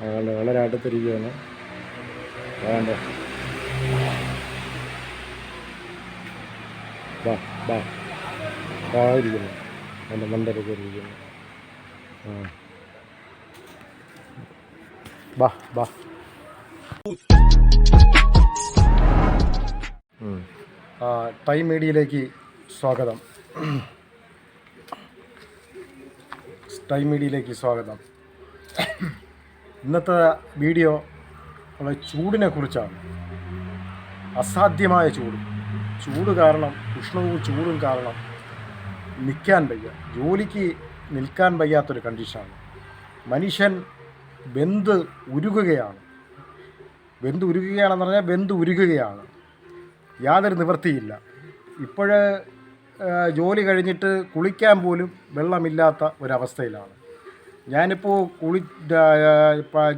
അതുകൊണ്ട് വളരെ അടുത്തിരിക്കുകയാണ്. അതുകൊണ്ട് ബാ ബാ ബാ എന്റെ മണ്ടരൊക്കെ ഇരിക്കുന്നു. ആ. ബാ ബാ ടൈം മീഡിയയിലേക്ക് സ്വാഗതം. ടൈം മീഡിയയിലേക്ക് സ്വാഗതം. ഇന്നത്തെ വീഡിയോ നമ്മളെ ചൂടിനെ കുറിച്ചാണ്. അസാധ്യമായ ചൂട്. ചൂട് കാരണം ഉഷ്ണവും ചൂടും കാരണം നിൽക്കാൻ വയ്യ. ജോലിക്ക് നിൽക്കാൻ വയ്യാത്തൊരു കണ്ടീഷനാണ് മനുഷ്യൻ വെന്ത് ഉരുകുകയാണ്. വെന്ത് ഉരുകുകയാണെന്ന് പറഞ്ഞാൽ വെന്ത് ഉരുകുകയാണ്. യാതൊരു നിവൃത്തിയില്ല. ഇപ്പോഴേ ജോലി കഴിഞ്ഞിട്ട് കുളിക്കാൻ പോലും വെള്ളമില്ലാത്ത ഒരവസ്ഥയിലാണ്. ഞാനിപ്പോൾ കുളി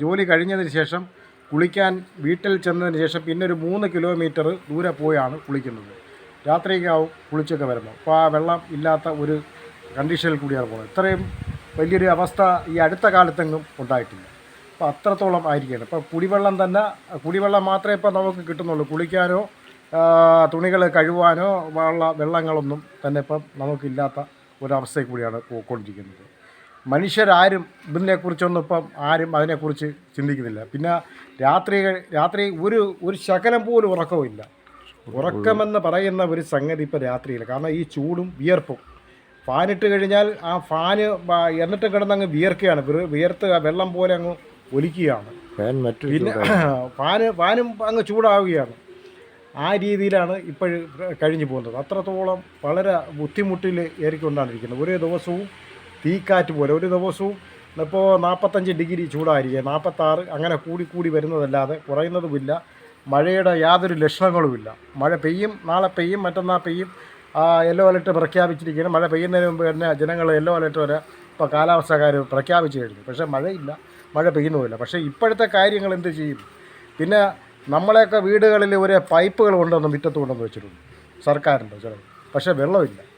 ജോലി കഴിഞ്ഞതിന് ശേഷം കുളിക്കാൻ വീട്ടിൽ ചെന്നതിന് ശേഷം പിന്നെ ഒരു മൂന്ന് കിലോമീറ്റർ ദൂരെ പോയാണ് കുളിക്കുന്നത്. രാത്രിയൊക്കെയാവും കുളിച്ചൊക്കെ വരുന്നത്. അപ്പോൾ ആ വെള്ളം ഇല്ലാത്ത ഒരു കണ്ടീഷനിൽ കൂടിയാണ് പോകുന്നത്. ഇത്രയും വലിയൊരു അവസ്ഥ ഈ അടുത്ത കാലത്തെങ്ങും ഉണ്ടായിട്ടില്ല. അപ്പോൾ അത്രത്തോളം ആയിരിക്കുകയാണ്. ഇപ്പോൾ കുടിവെള്ളം തന്നെ കുടിവെള്ളം മാത്രമേ ഇപ്പോൾ നമുക്ക് കിട്ടുന്നുള്ളൂ. കുളിക്കാനോ തുണികൾ കഴുവാനോ ഉള്ള വെള്ളങ്ങളൊന്നും തന്നെ ഇപ്പം നമുക്കില്ലാത്ത ഒരവസ്ഥയിൽ കൂടിയാണ് പോയിക്കൊണ്ടിരിക്കുന്നത്. മനുഷ്യരാരും ഇതിനെക്കുറിച്ചൊന്നും ഇപ്പം ആരും അതിനെക്കുറിച്ച് ചിന്തിക്കുന്നില്ല. പിന്നെ രാത്രി രാത്രി ഒരു ഒരു ശകലം പോലും ഉറക്കവുമില്ല ഉറക്കമെന്ന് പറയുന്ന ഒരു സംഗതി ഇപ്പോൾ രാത്രിയില്ല കാരണം ഈ ചൂടും വിയർപ്പും. ഫാനിട്ട് കഴിഞ്ഞാൽ ആ ഫാന് എന്നിട്ട് കിടന്നങ്ങ് വിയർക്കുകയാണ്. വിയർ- വിയർത്ത് വെള്ളം പോലെ അങ്ങ് ഒലിക്കുകയാണ്. പിന്നെ ഫാന് ഫാനും അങ്ങ് ചൂടാവുകയാണ്. ആ രീതിയിലാണ് ഇപ്പോഴും കഴിഞ്ഞു പോകുന്നത്. അത്രത്തോളം വളരെ ബുദ്ധിമുട്ടിൽ ഏറിക്കൊണ്ടാണിരിക്കുന്നത് ഒരേ ദിവസവും തീക്കാറ്റ് പോലെ. ഒരു ദിവസവും ഇപ്പോൾ നാൽപ്പത്തഞ്ച് ഡിഗ്രി ചൂടായിരിക്കുക നാൽപ്പത്താറ് അങ്ങനെ കൂടി കൂടി വരുന്നതല്ലാതെ കുറയുന്നതുമില്ല. മഴയുടെ യാതൊരു ലക്ഷണങ്ങളുമില്ല. മഴ പെയ്യും നാളെ പെയ്യും മറ്റന്നാൾ പെയ്യും. യെല്ലോ അലർട്ട് പ്രഖ്യാപിച്ചിരിക്കുകയാണ്. മഴ പെയ്യുന്നതിന് മുമ്പ് തന്നെ ജനങ്ങൾ യെല്ലോ അലർട്ട് വരെ ഇപ്പോൾ കാലാവസ്ഥക്കാർ പ്രഖ്യാപിച്ചു കഴിഞ്ഞു. പക്ഷേ മഴയില്ല. മഴ പെയ്യുന്നുമില്ല. പക്ഷേ ഇപ്പോഴത്തെ കാര്യങ്ങൾ എന്ത് ചെയ്യും? പിന്നെ നമ്മളെയൊക്കെ വീടുകളിൽ ഒരു പൈപ്പുകൾ കൊണ്ടുവന്ന് മുറ്റത്ത് കൊണ്ടുവന്ന് വെച്ചിട്ടുണ്ട്. സർക്കാരിന്റെ ചിലവ്. പക്ഷേ വെള്ളമില്ല.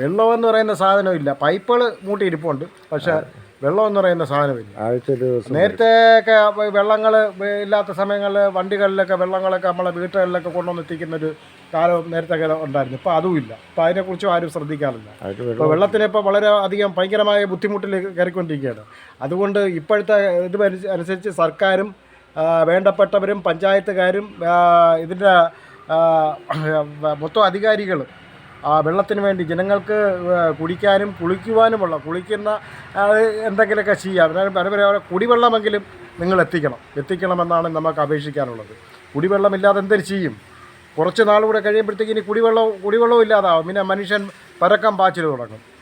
വെള്ളമെന്ന് പറയുന്ന സാധനം ഇല്ല പൈപ്പുകൾ മൂട്ടിയിരിപ്പുണ്ട്. പക്ഷേ വെള്ളമെന്ന് പറയുന്ന സാധനമില്ല. ആഴ്ച ദിവസം നേരത്തെ ഒക്കെ വെള്ളങ്ങൾ ഇല്ലാത്ത സമയങ്ങളിൽ വണ്ടികളിലൊക്കെ വെള്ളങ്ങളൊക്കെ നമ്മളെ വീട്ടുകളിലൊക്കെ കൊണ്ടുവന്ന് എത്തിക്കുന്ന ഒരു കാലം നേരത്തെ ഉണ്ടായിരുന്നു. ഇപ്പം അതും ഇല്ല. അപ്പം അതിനെക്കുറിച്ചും ആരും ശ്രദ്ധിക്കാറില്ല. ഇപ്പോൾ വെള്ളം വെള്ളത്തിന് ഇപ്പോൾ വളരെ അധികം ഭയങ്കരമായ ബുദ്ധിമുട്ടിൽ കയറിക്കൊണ്ടിരിക്കുകയാണ്. അതുകൊണ്ട് ഇപ്പോഴത്തെ ഇത് അനുസരിച്ച് സർക്കാരും വേണ്ടപ്പെട്ടവരും പഞ്ചായത്തുകാരും ഇതിന്റെ മൊത്തം അധികാരികളും വെള്ളത്തിന് വേണ്ടി ജനങ്ങൾക്ക് കുടിക്കാനും കുളിക്കുവാനുമുള്ള കുളിക്കുന്ന എന്തെങ്കിലുമൊക്കെ ചെയ്യാം. അതായത് പരമ്പര കുടിവെള്ളമെങ്കിലും നിങ്ങൾ എത്തിക്കണം. എത്തിക്കണമെന്നാണ് നമുക്ക് അപേക്ഷിക്കാനുള്ളത്. കുടിവെള്ളമില്ലാതെ എന്തൊരു ചെയ്യും? കുറച്ച് നാളുകൂടെ കഴിയുമ്പോഴത്തേക്ക് ഇനി കുടിവെള്ളം കുടിവെള്ളവും ഇല്ലാതാവും. പിന്നെ മനുഷ്യൻ പരക്കം പാച്ചിൽ തുടങ്ങും.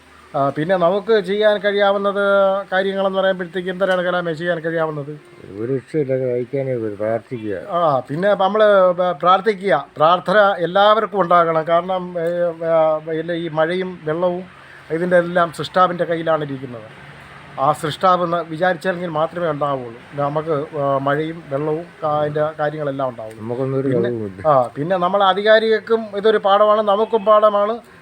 പിന്നെ നമുക്ക് ചെയ്യാൻ കഴിയാവുന്നത് കാര്യങ്ങളെന്ന് പറയുമ്പോഴത്തേക്ക് എന്തൊരാണ് കലാമേ ചെയ്യാൻ കഴിയാവുന്നത്? ഒരു പ്രാർത്ഥിക്കുക. ആ പിന്നെ നമ്മൾ പ്രാർത്ഥിക്കുക. പ്രാർത്ഥന എല്ലാവർക്കും ഉണ്ടാകണം. കാരണം ഈ മഴയും വെള്ളവും ഇതിന്റെ എല്ലാം സൃഷ്ടാവിന്റെ കയ്യിലാണ് ഇരിക്കുന്നത്. ആ സൃഷ്ടാവ് എന്ന് വിചാരിച്ചെങ്കിൽ മാത്രമേ ഉണ്ടാവുള്ളൂ. നമുക്ക് മഴയും വെള്ളവും അതിന്റെ കാര്യങ്ങളെല്ലാം ഉണ്ടാവുള്ളൂ. നമുക്കൊന്നും ആ പിന്നെ നമ്മൾ അധികാരികൾക്കും ഇതൊരു പാഠമാണ് നമുക്കും പാഠമാണ്.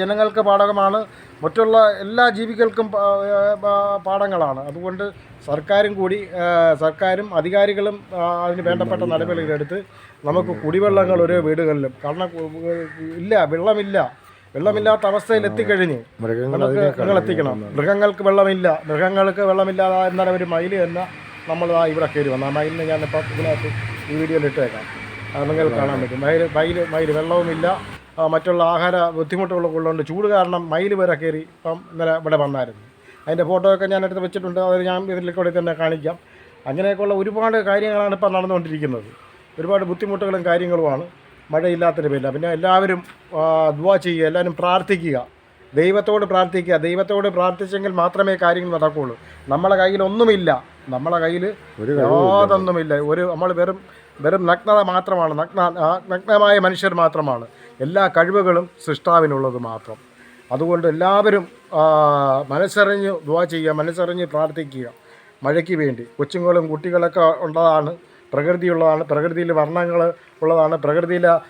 ജനങ്ങൾക്ക് പാഠകമാണ്. മറ്റുള്ള എല്ലാ ജീവികൾക്കും പാഠങ്ങളാണ്. അതുകൊണ്ട് സർക്കാരും കൂടി സർക്കാരും അധികാരികളും അതിന് വേണ്ടപ്പെട്ട നടപടികളെടുത്ത് നമുക്ക് കുടിവെള്ളങ്ങൾ ഓരോ വീടുകളിലും. കാരണം ഇല്ല വെള്ളമില്ല. വെള്ളമില്ലാത്ത അവസ്ഥയിൽ എത്തിക്കഴിഞ്ഞു മൃഗങ്ങൾ നമുക്ക് അതിനെ നിങ്ങൾ എത്തിക്കണം മൃഗങ്ങൾക്ക് വെള്ളമില്ല. മൃഗങ്ങൾക്ക് വെള്ളമില്ലാതെ എന്നാൽ ഒരു മയിൽ തന്നെ നമ്മൾ ആ ഇവിടെ കയറി വന്നു. ആ മയിലിനെ ഞാനിപ്പം ഇതിനകത്ത് ഈ വീഡിയോയിൽ ഇട്ടേക്കാം. അത് നിങ്ങൾ കാണാൻ പറ്റും. മയിൽ മയിൽ മയിൽ വെള്ളവുമില്ല. മറ്റുള്ള ആഹാര ബുദ്ധിമുട്ടുകൾ ഉള്ളതുകൊണ്ട് ചൂട് കാരണം മയിൽ വരെ കയറി ഇപ്പം ഇന്നലെ ഇവിടെ വന്നായിരുന്നു. അതിന്റെ ഫോട്ടോയൊക്കെ ഞാൻ എടുത്ത് വെച്ചിട്ടുണ്ട്. അത് ഞാൻ ഇതിൽ കൂടി തന്നെ കാണിക്കാം. അങ്ങനെയൊക്കെയുള്ള ഒരുപാട് കാര്യങ്ങളാണ് ഇപ്പം നടന്നുകൊണ്ടിരിക്കുന്നത്. ഒരുപാട് ബുദ്ധിമുട്ടുകളും കാര്യങ്ങളുമാണ്. മഴയില്ലാത്തതിന് പേരില്ല പിന്നെ എല്ലാവരും ദുവാ ചെയ്യുക എല്ലാവരും പ്രാർത്ഥിക്കുക. ദൈവത്തോട് പ്രാർത്ഥിക്കുക. ദൈവത്തോട് പ്രാർത്ഥിച്ചെങ്കിൽ മാത്രമേ കാര്യങ്ങൾ നടക്കുകയുള്ളൂ. നമ്മളെ കയ്യിലൊന്നുമില്ല നമ്മളെ കയ്യിൽ ഒരു യാതൊന്നുമില്ല. ഒരു നമ്മൾ വെറും വെറും നഗ്നത മാത്രമാണ്. നഗ്ന നഗ്നമായ മനുഷ്യർ മാത്രമാണ്. എല്ലാ കഴിവുകളും സൃഷ്ടാവിനുള്ളത് മാത്രം. അതുകൊണ്ട് എല്ലാവരും മനസ്സറിഞ്ഞ് ദുവാ ചെയ്യുക മനസ്സറിഞ്ഞ് പ്രാർത്ഥിക്കുക. മഴയ്ക്ക് വേണ്ടി. കൊച്ചുങ്ങളും കുട്ടികളൊക്കെ ഉള്ളതാണ് പ്രകൃതിയുള്ളതാണ്. പ്രകൃതിയിൽ വർണങ്ങൾ ഉള്ളതാണ്. പ്രകൃതിയിലെ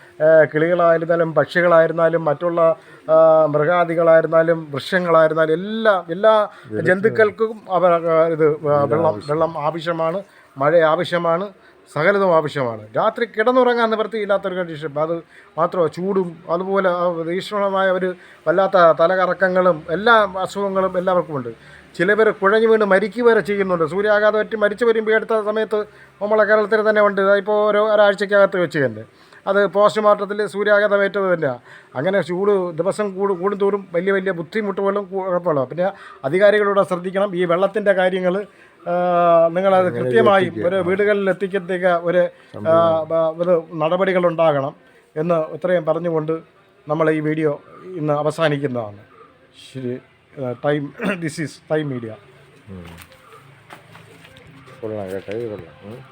കിളികളായിരുന്നാലും പക്ഷികളായിരുന്നാലും മറ്റുള്ള മൃഗാദികളായിരുന്നാലും വൃക്ഷങ്ങളായിരുന്നാലും എല്ലാ എല്ലാ ജന്തുക്കൾക്കും അവർ ഇത് വെള്ളം വെള്ളം ആവശ്യമാണ്. മഴ ആവശ്യമാണ്. സകലതും ആവശ്യമാണ്. രാത്രി കിടന്നുറങ്ങാൻ നിവൃത്തിയില്ലാത്തൊരു കണ്ടീഷൻ അത് മാത്രമോ ചൂടും അതുപോലെ തീക്ഷ്ണമായ ഒരു വല്ലാത്ത തലകറക്കങ്ങളും എല്ലാ അസുഖങ്ങളും എല്ലാവർക്കുമുണ്ട്. ചിലവർ കുഴഞ്ഞു വീണ് മരിക്കുക വരെ ചെയ്യുന്നുണ്ട്. സൂര്യാഘാതം പറ്റി മരിച്ചു വരുമ്പോൾ അടുത്ത സമയത്ത് നമ്മളെ കേരളത്തിൽ തന്നെ ഉണ്ട്. ഇപ്പോൾ ഓരോ ഒരാഴ്ചക്കകത്ത് വെച്ച് തന്നെ. അത് പോസ്റ്റ്മോർട്ടത്തിൽ സൂര്യാഘാതം ഏറ്റത് തന്നെയാണ് അങ്ങനെ ചൂട് ദിവസം കൂട് കൂടുന്തോറും വലിയ വലിയ ബുദ്ധിമുട്ടുകളും കുഴപ്പമുള്ള പിന്നെ അധികാരികളോട് ശ്രദ്ധിക്കണം. ഈ വെള്ളത്തിന്റെ കാര്യങ്ങൾ നിങ്ങളത് കൃത്യമായി ഒരു വീടുകളിൽ എത്തിക്കത്തേക്ക് ഒരു ഇത് നടപടികളുണ്ടാകണം എന്ന് ഇത്രയും പറഞ്ഞുകൊണ്ട് നമ്മൾ ഈ വീഡിയോ ഇന്ന് അവസാനിക്കുന്നതാണ്. ശരി time this is Time Media കൊള്ളാം കേട്ടോ കൊള്ളാം.